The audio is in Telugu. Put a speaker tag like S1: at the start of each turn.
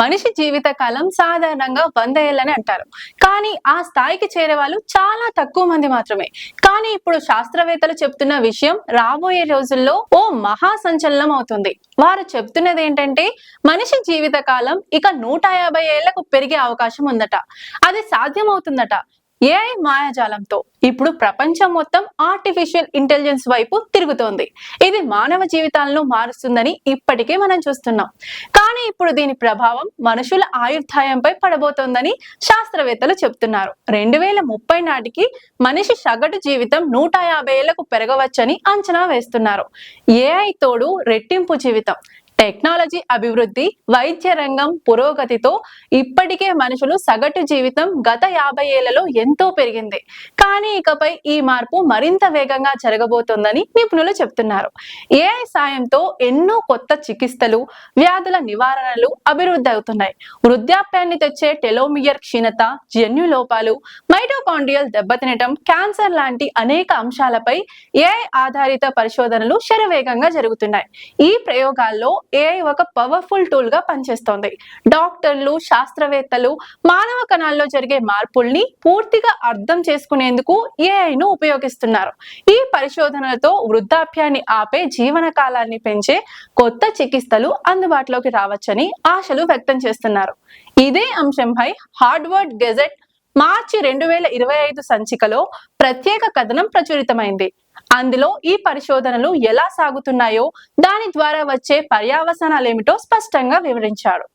S1: మనిషి జీవిత కాలం సాధారణంగా వంద ఏళ్ళని అంటారు. కానీ ఆ స్థాయికి చేరే వాళ్ళు చాలా తక్కువ మంది మాత్రమే. కానీ ఇప్పుడు శాస్త్రవేత్తలు చెప్తున్న విషయం రాబోయే రోజుల్లో ఓ మహా సంచలనం అవుతుంది. వారు చెప్తున్నది ఏంటంటే మనిషి జీవిత కాలం ఇక నూట యాభై ఏళ్ళకు పెరిగే అవకాశం ఉందట. అది సాధ్యమవుతుందట. ఏఐ మాయాజాలంతో ఇప్పుడు ప్రపంచం మొత్తం ఆర్టిఫిషియల్ ఇంటెలిజెన్స్ వైపు తిరుగుతోంది. ఇది మానవ జీవితాలను మారుస్తుందని ఇప్పటికే మనం చూస్తున్నాం. కానీ ఇప్పుడు దీని ప్రభావం మనుషుల ఆయుర్దాయంపై పడబోతోందని శాస్త్రవేత్తలు చెప్తున్నారు. రెండు వేల ముప్పై నాటికి మనిషి సగటు జీవితం నూట యాభై ఏళ్ళకు పెరగవచ్చని అంచనా వేస్తున్నారు. ఏఐ తోడు రెట్టింపు జీవితం. టెక్నాలజీ అభివృద్ధి వైద్య రంగం పురోగతితో ఇప్పటికే మనుషులు సగటు జీవితం గత యాభై ఏళ్ళలో ఎంతో పెరిగింది. కానీ ఇకపై ఈ మార్పు మరింత వేగంగా జరగబోతోందని నిపుణులు చెప్తున్నారు. ఏఐ సాయంతో ఎన్నో కొత్త చికిత్సలు వ్యాధుల నివారణలు అభివృద్ధి అవుతున్నాయి. వృద్ధాప్యాన్ని తెచ్చే టెలోమియర్ క్షీణత జన్యు లోపాలు మైటోకాండ్రియల్ దెబ్బతినటం క్యాన్సర్ లాంటి అనేక అంశాలపై ఏఐ ఆధారిత పరిశోధనలు శరవేగంగా జరుగుతున్నాయి. ఈ ప్రయోగాల్లో ఏఐ ఒక పవర్ఫుల్ టూల్గా పనిచేస్తోంది. డాక్టర్లు శాస్త్రవేత్తలు మానవ కణాల్లో జరిగే మార్పుల్ని పూర్తిగా అర్థం చేసుకునేందుకు ఏఐను ఉపయోగిస్తున్నారు. ఈ పరిశోధనలతో వృద్ధాప్యాన్ని ఆపే జీవన కాలాన్ని పెంచే కొత్త చికిత్సలు అందుబాటులోకి రావచ్చని ఆశలు వ్యక్తం చేస్తున్నారు. ఇదే అంశంపై హార్డ్వర్డ్ గెజెట్ మార్చి రెండు వేల ఇరవై ఐదు సంచికలో ప్రత్యేక కథనం ప్రచురితమైంది. అందులో ఈ పరిశోధనలు ఎలా సాగుతున్నాయో దాని ద్వారా వచ్చే పర్యావసనాలేమిటో స్పష్టంగా వివరించాడు.